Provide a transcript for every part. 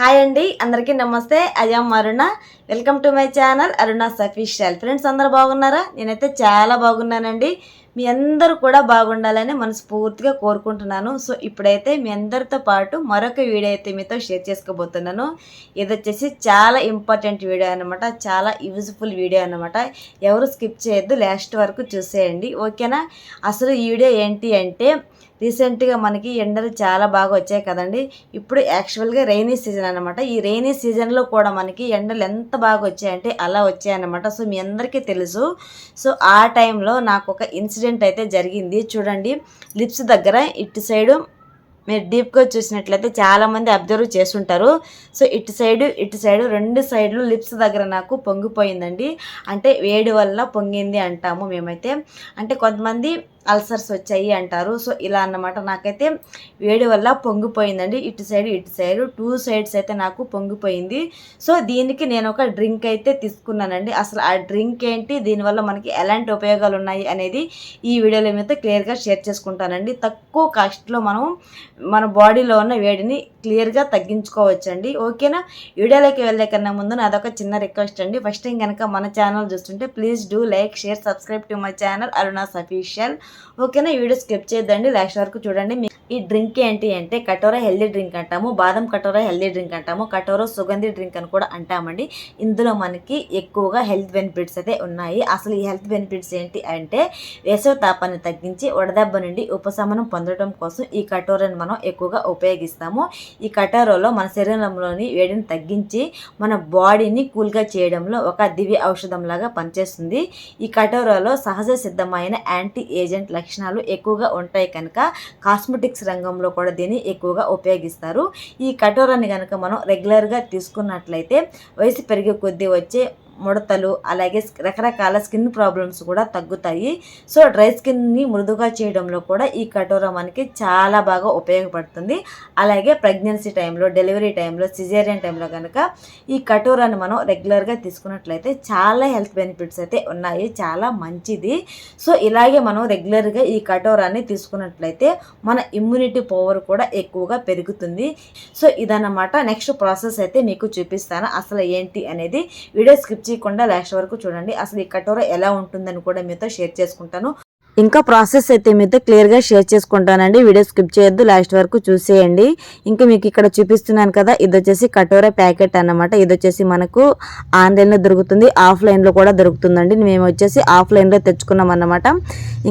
Hi అండి అందరికీ నమస్తే. I'm Aruna welcome to my channel Aruna official. Friends అందరు బాగున్నారా? నేనైతే చాలా బాగున్నానండి. మీ అందరూ కూడా బాగుండాలని మనస్ఫూర్తిగా కోరుకుంటున్నాను. సో ఇప్పుడైతే మీ అందరితో పాటు మరొక వీడియో అయితే మీతో షేర్ చేసుకోబోతున్నాను. ఇది వచ్చేసి చాలా ఇంపార్టెంట్ వీడియో అనమాట చాలా యూజ్ఫుల్ వీడియో అనమాట ఎవరు స్కిప్ చేయొద్దు లాస్ట్ వరకు చూసేయండి. ఓకేనా? అసలు ఈ వీడియో ఏంటి అంటే రీసెంట్గా మనకి ఎండలు చాలా బాగా వచ్చాయి కదండి. ఇప్పుడు యాక్చువల్గా రైనీ సీజన్ అనమాట ఈ రైనీ సీజన్లో కూడా మనకి ఎండలు ఎంత బాగా వచ్చాయంటే అలా వచ్చాయన్నమాట. సో మీ అందరికీ తెలుసు. సో ఆ టైంలో నాకు ఒక ఇన్సిడెంట్ అయితే జరిగింది. చూడండి లిప్స్ దగ్గర ఇటు సైడు మీరు డీప్గా చూసినట్లయితే చాలామంది అబ్జర్వ్ చేస్తుంటారు. సో ఇటు సైడు ఇటు సైడు రెండు సైడ్లు లిప్స్ దగ్గర నాకు పొంగిపోయిందండి. అంటే వేడి వల్ల పొంగింది అంటాము మేమైతే. అంటే కొంతమంది అల్సర్స్ వచ్చాయి అంటారు. సో ఇలా అన్నమాట. నాకైతే వేడి వల్ల పొంగిపోయిందండి. ఇటు సైడ్ ఇటు సైడ్ టూ సైడ్స్ అయితే నాకు పొంగిపోయింది. సో దీనికి నేను ఒక డ్రింక్ అయితే తీసుకున్నానండి. అసలు ఆ డ్రింక్ ఏంటి దీనివల్ల మనకి ఎలాంటి ఉపయోగాలు ఉన్నాయి అనేది ఈ వీడియోలో మీద క్లియర్గా షేర్ చేసుకుంటానండి. తక్కువ కాస్ట్లో మనం మన బాడీలో ఉన్న వేడిని క్లియర్గా తగ్గించుకోవచ్చండి. ఓకేనా? వీడియోలోకి వెళ్ళే కన్నా ముందు నాదొక చిన్న రిక్వెస్ట్ అండి. ఫస్ట్ టైం కనుక మన ఛానల్ చూస్తుంటే please do like share subscribe to my channel Aruna's official. ఓకేనా ఈ వీడియో స్కిప్ చేద్దండి లాస్ట్ వరకు చూడండి. మీ- ఈ డ్రింక్ ఏంటి అంటే కటోరా హెల్దీ డ్రింక్ అంటాము బాదం కటోరా హెల్దీ డ్రింక్ అంటాము కటోరా సుగంధి డ్రింక్ అని కూడా అంటామండి. ఇందులో మనకి ఎక్కువగా హెల్త్ బెనిఫిట్స్ అయితే ఉన్నాయి. అసలు ఈ హెల్త్ బెనిఫిట్స్ ఏంటి అంటే వేసవ తాపాన్ని తగ్గించి వడదెబ్బ నుండి ఉపశమనం పొందడం కోసం ఈ కటోరాని మనం ఎక్కువగా ఉపయోగిస్తాము. ఈ కటోరాలో మన శరీరంలోని వేడిని తగ్గించి మన బాడీని కూల్గా చేయడంలో ఒక దివ్య ఔషధం లాగా పనిచేస్తుంది. ఈ కటోరాలో సహజ సిద్ధమైన యాంటీ ఏజెంట్ లక్షణాలు ఎక్కువగా ఉంటాయి కనుక కాస్మెటిక్స్ రంగంలో కూడా దీన్ని ఎక్కువగా ఉపయోగిస్తారు. ఈ కటోరాన్ని కనుక మనం రెగ్యులర్గా తీసుకున్నట్లయితే వయసు పెరిగే కొద్దీ వచ్చే ముడతలు అలాగే రకరకాల స్కిన్ ప్రాబ్లమ్స్ కూడా తగ్గుతాయి. సో డ్రై స్కిన్ని మృదుగా చేయడంలో కూడా ఈ కటోరా మనకి చాలా బాగా ఉపయోగపడుతుంది. అలాగే ప్రెగ్నెన్సీ టైంలో డెలివరీ టైంలో సిజేరియన్ టైంలో కనుక ఈ కటోరాని మనం రెగ్యులర్గా తీసుకున్నట్లయితే చాలా హెల్త్ బెనిఫిట్స్ అయితే ఉన్నాయి. చాలా మంచిది. సో ఇలాగే మనం రెగ్యులర్గా ఈ కటోరాన్ని తీసుకున్నట్లయితే మన ఇమ్యూనిటీ పవర్ కూడా ఎక్కువగా పెరుగుతుంది. సో ఇదన్నమాట నెక్స్ట్ ప్రాసెస్ అయితే మీకు చూపిస్తాను. అసలు ఏంటి అనేది వీడియో స్క్రిప్ట్ చేయకుండా లాస్ట్ వరకు చూడండి. అసలు ఈ కటోరా ఎలా ఉంటుందని కూడా మీతో షేర్ చేసుకుంటాను. ఇంకా ప్రాసెస్ అయితే మీతో క్లియర్గా షేర్ చేసుకుంటానండి. వీడియో స్కిప్ చేయొద్దు లాస్ట్ వరకు చూసేయండి. ఇంకా మీకు ఇక్కడ చూపిస్తున్నాను కదా ఇది వచ్చేసి కటోరా ప్యాకెట్ అన్నమాట. ఇది వచ్చేసి మనకు ఆన్లైన్లో దొరుకుతుంది. ఆఫ్లైన్లో కూడా దొరుకుతుందండి. మేము వచ్చేసి ఆఫ్లైన్లో తెచ్చుకున్నాం అన్నమాట.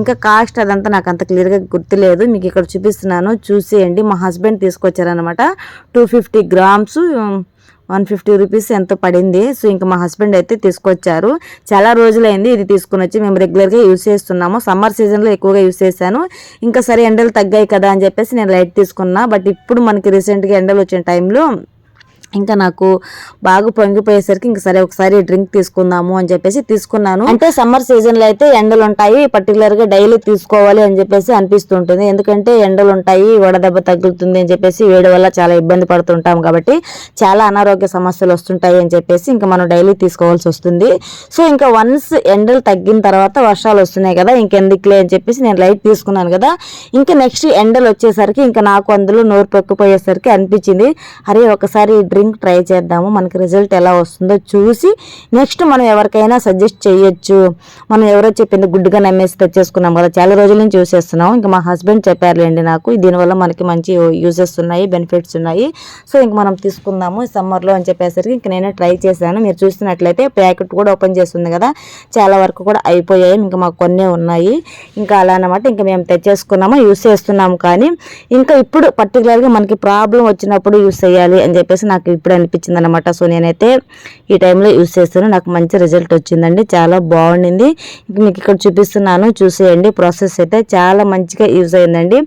ఇంకా కాస్ట్ అదంతా నాకు అంత క్లియర్గా గుర్తులేదు. మీకు ఇక్కడ చూపిస్తున్నాను. చూసేయండి. మా husband తీసుకొచ్చారనమాట two fifty grams one fifty rupees ఎంత పడింది? సో ఇంకా మా హస్బెండ్ అయితే తీసుకొచ్చారు. చాలా రోజులైంది ఇది తీసుకుని వచ్చి మేము రెగ్యులర్గా యూస్ చేస్తున్నాము. సమ్మర్ సీజన్లో ఎక్కువగా యూస్ చేశాను. ఇంకా సరే ఎండలు తగ్గాయి కదా అని చెప్పేసి నేను లైట్ తీసుకున్నా. బట్ ఇప్పుడు మనకి రీసెంట్గా ఎండలు వచ్చిన టైంలో ఇంకా నాకు బాగా పొంగిపోయేసరికి ఇంక సరే ఒకసారి డ్రింక్ తీసుకుందాము అని చెప్పేసి తీసుకున్నాను. అంటే సమ్మర్ సీజన్లో అయితే ఎండలు ఉంటాయి పర్టికులర్గా డైలీ తీసుకోవాలి అని చెప్పేసి అనిపిస్తుంటుంది. ఎందుకంటే ఎండలు ఉంటాయి వడదెబ్బ తగ్గుతుంది అని చెప్పేసి వేడి వల్ల చాలా ఇబ్బంది పడుతుంటాం కాబట్టి చాలా అనారోగ్య సమస్యలు వస్తుంటాయి అని చెప్పేసి ఇంకా మనం డైలీ తీసుకోవాల్సి వస్తుంది. సో ఇంకా వన్స్ ఎండలు తగ్గిన తర్వాత వర్షాలు వస్తున్నాయి కదా ఇంకెందుకులే అని చెప్పేసి నేను లైట్ తీసుకున్నాను కదా. ఇంకా నెక్స్ట్ ఎండలు వచ్చేసరికి ఇంకా నాకు అందులో నోరు పొక్కిపోయేసరికి అనిపించింది. అరే ఒకసారి డ్రింక్ ట్రై చేద్దాము. మనకి రిజల్ట్ ఎలా వస్తుందో చూసి నెక్స్ట్ మనం ఎవరికైనా సజెస్ట్ చేయొచ్చు. మనం ఎవరో చెప్పింది గుడ్డుగా నమ్మేసి తెచ్చేసుకున్నాం కదా. చాలా రోజుల నుంచి యూస్ చేస్తున్నాం. ఇంకా మా హస్బెండ్ చెప్పారులేండి నాకు దీనివల్ల మనకి మంచి యూజెస్ ఉన్నాయి బెనిఫిట్స్ ఉన్నాయి. సో ఇంక మనం తీసుకుందాము సమ్మర్లో అని చెప్పేసరికి ఇంక నేను ట్రై చేశాను. మీరు చూసినట్లయితే ప్యాకెట్ కూడా ఓపెన్ చేస్తుంది కదా. చాలా వరకు కూడా అయిపోయాయి. ఇంకా మాకు కొన్ని ఉన్నాయి. ఇంకా అలా అనమాట ఇంకా మేము తెచ్చేసుకున్నాము యూస్ చేస్తున్నాము. కానీ ఇంకా ఇప్పుడు పర్టికులర్గా మనకి ప్రాబ్లం వచ్చినప్పుడు యూస్ చేయాలి అని చెప్పేసి నాకు ఇప్పుడు అనిపించింది అనమాట సో నేనైతే ఈ టైంలో యూస్ చేస్తాను నాకు మంచి రిజల్ట్ వచ్చిందండి. చాలా బాగుండింది. మీకు ఇక్కడ చూపిస్తున్నాను. చూసేయండి. ప్రాసెస్ అయితే చాలా మంచిగా యూజ్ అయిందండి.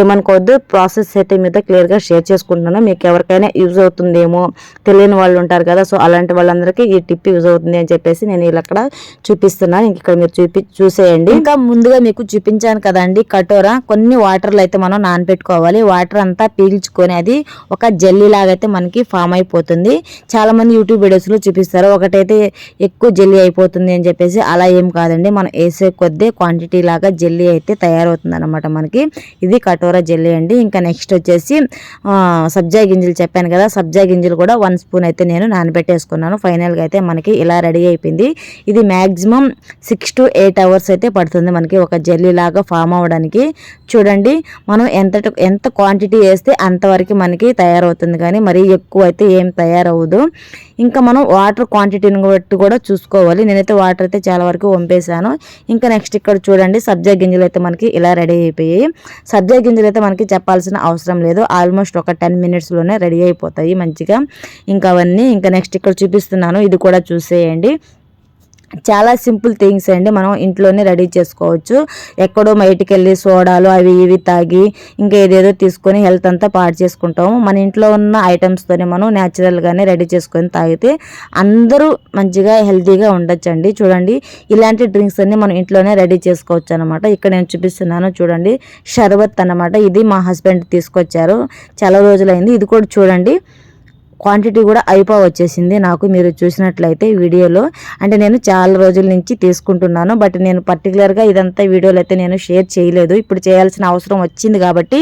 ఏమనుకోవద్దు. ప్రాసెస్ అయితే మీతో క్లియర్గా షేర్ చేసుకుంటున్నాను. మీకు ఎవరికైనా యూజ్ అవుతుందేమో తెలియని వాళ్ళు ఉంటారు కదా. సో అలాంటి వాళ్ళందరికీ ఈ టిప్ యూజ్ అవుతుంది అని చెప్పేసి నేను ఇలా అక్కడ చూపిస్తున్నాను. ఇంక ఇక్కడ మీరు చూపి చూసేయండి. ఇంకా ముందుగా మీకు చూపించాను కదండి కటోరా. కొన్ని వాటర్లు అయితే మనం నానబెట్టుకోవాలి వాటర్ అంతా పీల్చుకొని అది ఒక జల్లీ లాగా అయితే మనకి ఫామ్ అయిపోతుంది. చాలామంది యూట్యూబ్ వీడియోస్లో చూపిస్తారు. ఒకటైతే ఎక్కువ జెల్లీ అయిపోతుంది అని చెప్పేసి అలా ఏం కాదండి. మనం వేసే కొద్దే క్వాంటిటీ లాగా జెల్లీ అయితే తయారవుతుంది అనమాట మనకి. ఇది కటోరా జెల్లీ అండి. ఇంకా నెక్స్ట్ వచ్చేసి సబ్జా గింజలు చెప్పాను కదా. సబ్జా గింజలు కూడా వన్ స్పూన్ అయితే నేను నానబెట్టేసుకున్నాను. ఫైనల్గా అయితే మనకి ఇలా రెడీ అయిపోయింది. ఇది maximum six to eight hours అయితే పడుతుంది మనకి ఒక జెల్లీ లాగా ఫామ్ అవ్వడానికి. చూడండి మనం ఎంత ఎంత క్వాంటిటీ వేస్తే అంతవరకు మనకి తయారవుతుంది. కానీ మరీ ఎక్కువ అయితే ఏం తయారవ్వదు. ఇంకా మనం వాటర్ క్వాంటిటీని బట్టి కూడా చూసుకోవాలి. నేనైతే వాటర్ అయితే చాలా వరకు వంపేశాను. ఇంకా నెక్స్ట్ ఇక్కడ చూడండి సబ్జా గింజలు అయితే మనకి ఇలా రెడీ అయిపోయాయి. సబ్జా గింజలు అయితే మనకి చెప్పాల్సిన అవసరం లేదు. ఆల్మోస్ట్ ఒక టెన్ మినిట్స్లోనే రెడీ అయిపోతాయి మంచిగా. ఇంకా అవన్నీ ఇంకా నెక్స్ట్ ఇక్కడ చూపిస్తున్నాను. ఇది కూడా చూసేయండి. చాలా సింపుల్ థింగ్స్ అండి. మనం ఇంట్లోనే రెడీ చేసుకోవచ్చు. ఎక్కడో బయటికి వెళ్ళి సోడాలు అవి ఇవి తాగి ఇంకా ఏదేదో తీసుకొని హెల్త్ అంతా పాడు చేసుకుంటాము. మన ఇంట్లో ఉన్న ఐటమ్స్తోనే మనం న్యాచురల్గానే రెడీ చేసుకొని తాగితే అందరూ మంచిగా హెల్తీగా ఉండొచ్చండి. చూడండి ఇలాంటి డ్రింక్స్ అన్నీ మనం ఇంట్లోనే రెడీ చేసుకోవచ్చు అనమాట ఇక్కడ నేను చూపిస్తున్నాను చూడండి షర్బత్ అన్నమాట. ఇది మా హస్బెండ్ తీసుకొచ్చారు. చాలా రోజులైంది. ఇది కూడా చూడండి. క్వాంటిటీ కూడా అయిపో వచ్చేసింది నాకు మీరు చూసినట్లయితే వీడియోలో. అంటే నేను చాలా రోజుల నుంచి తీసుకుంటున్నాను. బట్ నేను పర్టికులర్గా ఇదంతా వీడియోలో అయితే నేను షేర్ చేయలేదు. ఇప్పుడు చేయాల్సిన అవసరం వచ్చింది కాబట్టి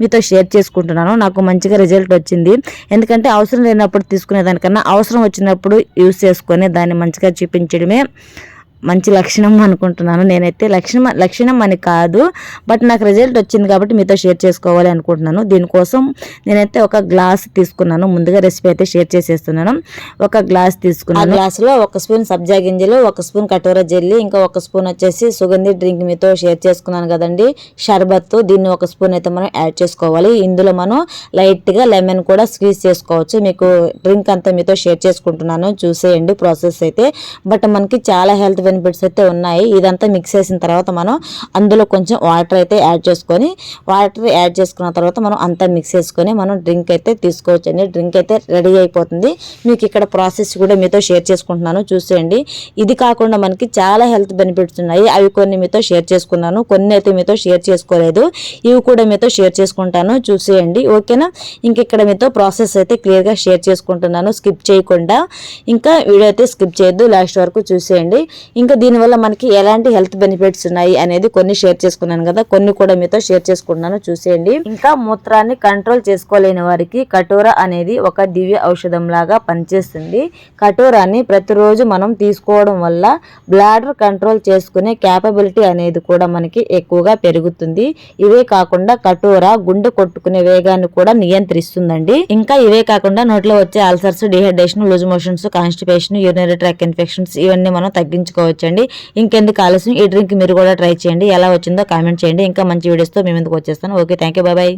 మీతో షేర్ చేసుకుంటున్నాను. నాకు మంచిగా రిజల్ట్ వచ్చింది. ఎందుకంటే అవసరం లేనప్పుడు తీసుకునేదానికన్నా అవసరం వచ్చినప్పుడు యూస్ చేసుకొని దాన్ని మంచిగా చూపించడమే మంచి లక్షణం అనుకుంటున్నాను. నేనైతే లక్షణం లక్షణం అని కాదు బట్ నాకు రిజల్ట్ వచ్చింది కాబట్టి మీతో షేర్ చేసుకోవాలి అనుకుంటున్నాను. దీనికోసం నేనైతే ఒక గ్లాస్ తీసుకున్నాను. ముందుగా రెసిపీ అయితే షేర్ చేసేస్తున్నాను. ఒక గ్లాస్ తీసుకున్నాను. గ్లాసులో ఒక స్పూన్ సబ్జా గింజలు ఒక స్పూన్ కటోరా జెల్లీ ఇంకా ఒక స్పూన్ వచ్చేసి సుగంధి డ్రింక్ మీతో షేర్ చేసుకున్నాను కదండి. షర్బత్ దీన్ని ఒక స్పూన్ అయితే మనం యాడ్ చేసుకోవాలి. ఇందులో మనం లైట్గా లెమన్ కూడా స్క్వీజ్ చేసుకోవచ్చు. మీకు డ్రింక్ అంతా మీతో షేర్ చేసుకుంటున్నాను. చూసేయండి ప్రాసెస్ అయితే. బట్ మనకి చాలా హెల్త్ బెనిఫిట్స్ అయితే ఉన్నాయి. ఇదంతా మిక్స్ చేసిన తర్వాత మనం అందులో కొంచెం వాటర్ అయితే యాడ్ చేసుకొని వాటర్ యాడ్ చేసుకున్న తర్వాత మనం అంతా మిక్స్ చేసుకొని మనం డ్రింక్ అయితే తీసుకోవచ్చు అండి డ్రింక్ అయితే రెడీ అయిపోతుంది. మీకు ఇక్కడ ప్రాసెస్ కూడా మీతో షేర్ చేసుకుంటున్నాను. చూసేయండి. ఇది కాకుండా మనకి చాలా హెల్త్ బెనిఫిట్స్ ఉన్నాయి. అవి కొన్ని మీతో షేర్ చేసుకున్నాను. కొన్ని అయితే మీతో షేర్ చేసుకోలేదు. ఇవి కూడా మీతో షేర్ చేసుకుంటాను. చూసేయండి. ఓకేనా ఇంక ఇక్కడ మీతో ప్రాసెస్ అయితే క్లియర్గా షేర్ చేసుకుంటున్నాను. స్కిప్ చేయకుండా. ఇంకా వీడియో అయితే స్కిప్ చేయొద్దు. లాస్ట్ వరకు చూసేయండి. ఇంకా దీనివల్ల మనకి ఎలాంటి హెల్త్ బెనిఫిట్స్ ఉన్నాయి అనేది కొన్ని షేర్ చేసుకున్నాను కదా కొన్ని కూడా మీతో షేర్ చేసుకుంటున్నాను. చూసేయండి. ఇంకా మూత్రాన్ని కంట్రోల్ చేసుకోలేని వారికి కటోరా అనేది ఒక దివ్య ఔషధం లాగా పనిచేస్తుంది. కటోరాని ప్రతిరోజు మనం తీసుకోవడం వల్ల బ్లాడర్ కంట్రోల్ చేసుకునే క్యాపబిలిటీ అనేది కూడా మనకి ఎక్కువగా పెరుగుతుంది. ఇవే కాకుండా కటోరా గుండె కొట్టుకునే వేగాన్ని కూడా నియంత్రిస్తుందండి. ఇంకా ఇవే కాకుండా నోట్లో వచ్చే ulcers dehydration loose motions constipation urinary tract infections ఇవన్నీ మనం తగ్గించుకోవచ్చండి ఇంకెందుకు ఆలస్యం? ఈ డ్రింక్ మీరు కూడా ట్రై చేయండి. ఎలా వచ్చిందో కామెంట్ చేయండి. ఇంకా మంచి వీడియోస్తో మేము ఎందుకు వచ్చేస్తాను. Okay thank you bye.